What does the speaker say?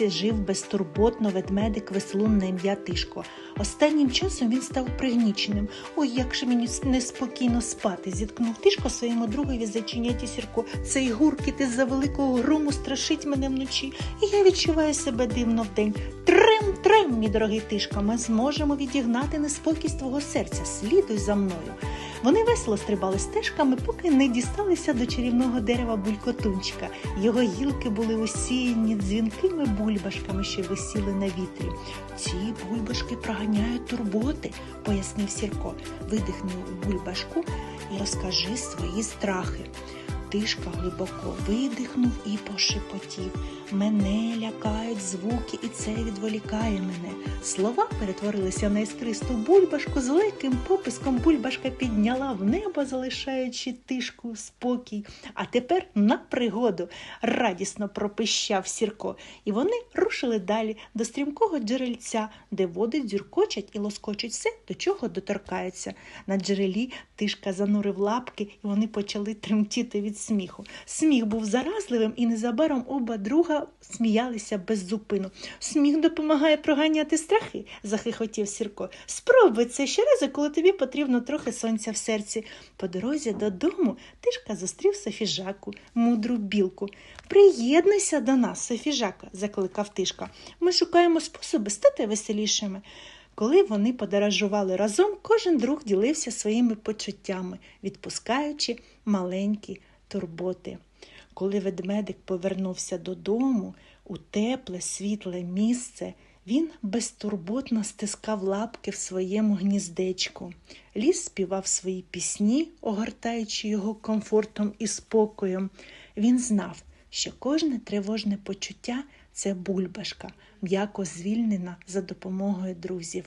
лісі жив безтурботно ведмедик веселун на ім'я Тишко. Останнім часом він став пригніченим. Ой, як же мені неспокійно спати, зіткнув Тишко своєму другові зачиняті сірку. Цей гуркіт із-за великого грому страшить мене вночі, і я відчуваю себе дивно вдень. Трим, мій дорогий Тишко, ми зможемо відігнати неспокій з твого серця. Слідуй за мною. Вони весело стрибали стежками, поки не дісталися до чарівного дерева булькотунчика. Його гілки були усіяні дзвінкими бульбашками, що висіли на вітрі. Ці бульбашки проганяють турботи, пояснив Сірко. Видихнув бульбашку і розкажи свої страхи. Тишка глибоко видихнув і пошепотів. Мене лякають звуки, і це відволікає мене. Слова перетворилися на іскристу бульбашку. З легким пописком бульбашка підняла в небо, залишаючи тишку спокій. А тепер на пригоду радісно пропищав Сірко, і вони рушили далі до стрімкого джерельця, де води дзюркочать і лоскочуть все, до чого доторкаються. На джерелі тишка занурив лапки, і вони почали тремтіти від сміху. Сміх був заразливим, і незабаром оба друга сміялися без зупину. Сміх допомагає проганяти страхи, захихотів Сірко. Спробуй це щоразу, коли тобі потрібно трохи сонця в серці. По дорозі додому тишка зустрів Софіжаку, мудру білку. Приєднуйся до нас, Софіжака, закликав тишка. Ми шукаємо способи стати веселішими. Коли вони подорожували разом, кожен друг ділився своїми почуттями, відпускаючи маленькі турботи. Коли ведмедик повернувся додому у тепле, світле місце, він безтурботно стискав лапки в своєму гніздечку. Ліс співав свої пісні, огортаючи його комфортом і спокоєм. Він знав, що кожне тривожне почуття це бульбашка, м'яко звільнена за допомогою друзів.